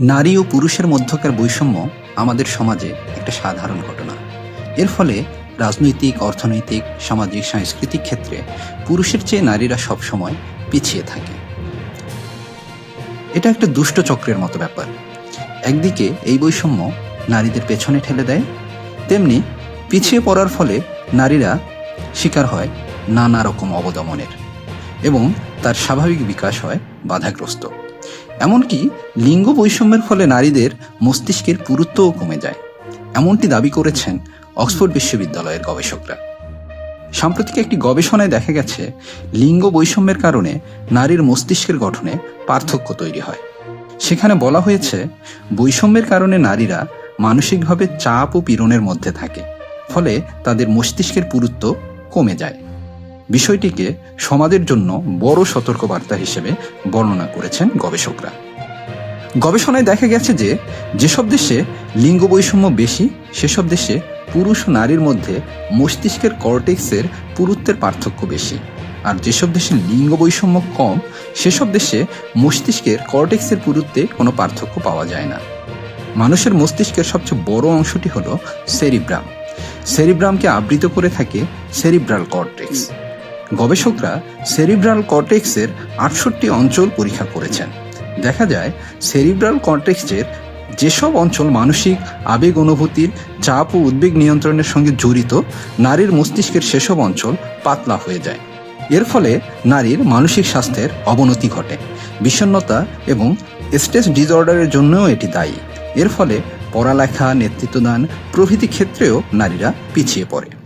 নারী ও পুরুষের মধ্যকার বৈষম্য আমাদের সমাজে একটা সাধারণ ঘটনা। এর ফলে রাজনৈতিক, অর্থনৈতিক, সামাজিক, সাংস্কৃতিক ক্ষেত্রে পুরুষের চেয়ে নারীরা সবসময় পিছিয়ে থাকে। এটা একটা দুষ্ট চক্রের মতো ব্যাপার। একদিকে এই বৈষম্য নারীদের পেছনে ঠেলে দেয়, তেমনি পিছিয়ে পড়ার ফলে নারীরা শিকার হয় নানা রকম অবদমনের এবং তার স্বাভাবিক বিকাশ হয় বাধাগ্রস্ত। এমনকি লিঙ্গ বৈষম্যের ফলে নারীদের মস্তিষ্কের পুরুত্বও কমে যায়। এমনটি দাবি করেছেন অক্সফোর্ড বিশ্ববিদ্যালয়ের গবেষকরা। সাম্প্রতিক একটি গবেষণায় দেখা গেছে, লিঙ্গ বৈষম্যের কারণে নারীর মস্তিষ্কের গঠনে পার্থক্য তৈরি হয়। সেখানে বলা হয়েছে, বৈষম্যের কারণে নারীরা মানসিকভাবে চাপ ও পীড়নের মধ্যে থাকে, ফলে তাদের মস্তিষ্কের পুরুত্ব কমে যায়। বিষয়টিকে সমাজের জন্য বড় সতর্কবার্তা হিসেবে বর্ণনা করেছেন গবেষকরা। গবেষণায় দেখা গেছে যে, যেসব দেশে লিঙ্গ বৈষম্য বেশি, সেসব দেশে পুরুষ ও নারীর মধ্যে মস্তিষ্কের কর্টেক্সের পুরুত্বের পার্থক্য বেশি। আর যেসব দেশে লিঙ্গ বৈষম্য কম, সেসব দেশে মস্তিষ্কের কর্টেক্সের পুরুত্বে কোনো পার্থক্য পাওয়া যায় না। মানুষের মস্তিষ্কের সবচেয়ে বড় অংশটি হলো সেরিব্রাম। সেরিব্রামকে আবৃত করে থাকে সেরিব্রাল কর্টেক্স। গবেষকরা সেরিব্রাল কর্টেক্সের আটষট্টি অঞ্চল পরীক্ষা করেছেন। দেখা যায়, সেরিব্রাল কর্টেক্সের যেসব অঞ্চল মানসিক আবেগ অনুভূতির চাপ ও উদ্বেগ নিয়ন্ত্রণের সঙ্গে জড়িত, নারীর মস্তিষ্কের সেসব অঞ্চল পাতলা হয়ে যায়। এর ফলে নারীর মানসিক স্বাস্থ্যের অবনতি ঘটে। বিষণ্ণতা এবং স্ট্রেস ডিসঅর্ডারের জন্যও এটি দায়ী। এর ফলে পড়ালেখা, নেতৃত্বদান প্রভৃতি ক্ষেত্রেও নারীরা পিছিয়ে পড়ে।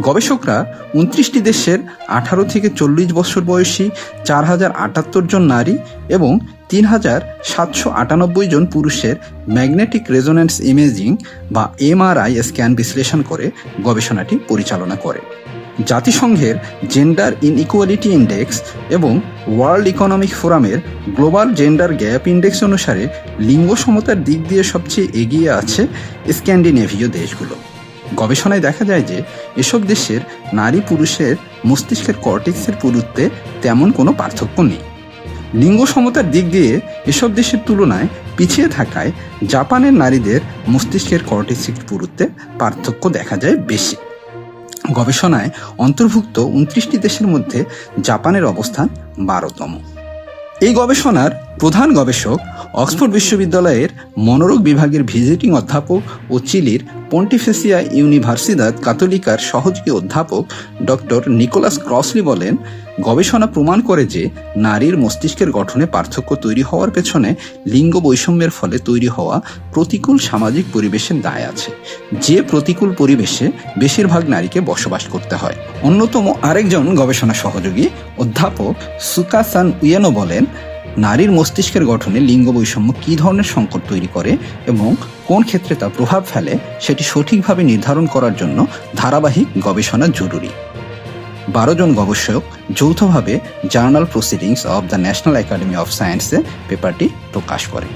গবেষকরা উনত্রিশটি দেশের আঠারো থেকে চল্লিশ বছর বয়সী চার হাজার আটাত্তর জন নারী এবং তিন হাজার সাতশো আটানব্বই জন পুরুষের ম্যাগনেটিক রেজোন্যান্স ইমেজিং বা এমআরআই স্ক্যান বিশ্লেষণ করে গবেষণাটি পরিচালনা করে। জাতিসংঘের জেন্ডার ইনইকুয়ালিটি ইন্ডেক্স এবং ওয়ার্ল্ড ইকোনমিক ফোরামের গ্লোবাল জেন্ডার গ্যাপ ইন্ডেক্স অনুসারে লিঙ্গ সমতার দিক দিয়ে সবচেয়ে এগিয়ে আছে স্ক্যান্ডিনেভীয় দেশগুলো। গবেষণায় দেখা যায় যে এসব দেশের নারী পুরুষের মস্তিষ্কের কর্টেক্সের পুরুত্বে তেমন কোনো পার্থক্য নেই। লিঙ্গ সমতার দিক দিয়ে এসব দেশের তুলনায় পিছিয়ে থাকায় জাপানের নারীদের মস্তিষ্কের কর্টেক্সের পুরুত্বে পার্থক্য দেখা যায় বেশি। গবেষণায় অন্তর্ভুক্ত উনত্রিশটি দেশের মধ্যে জাপানের অবস্থান বারোতম। এই গবেষণার প্রধান গবেষক অক্সফোর্ড বিশ্ববিদ্যালয়ের মনোরোগ বিভাগের ভিজিটিং অধ্যাপক ও চিলির পন্টিফেসিয়া ইউনিভার্সিদাদ কাতোলিকার সহযোগী অধ্যাপক ডক্টর নিকোলাস ক্রসলি বলেন, গবেষণা প্রমাণ করে যে নারীর মস্তিষ্কের গঠনে পার্থক্য তৈরি হওয়ার পেছনে লিঙ্গ বৈষম্যের ফলে তৈরি হওয়া প্রতিকূল সামাজিক পরিবেশের দায় আছে। যে প্রতিকূল পরিবেশে বেশিরভাগ নারীকে বসবাস করতে হয়। অন্যতম আরেকজন গবেষণা সহযোগী অধ্যাপক সুকাসান উয়েনো বলেন নারীর মস্তিষ্কের গঠনে লিঙ্গ বৈষম্য কী ধরনের সংকট তৈরি করে এবং কোন ক্ষেত্রে তা প্রভাব ফেলে সেটি সঠিকভাবে নির্ধারণ করার জন্য ধারাবাহিক গবেষণা জরুরি। বারো জন গবেষক যৌথভাবে journal proceedings of the national academy of সায়েন্সে পেপারটি প্রকাশ করে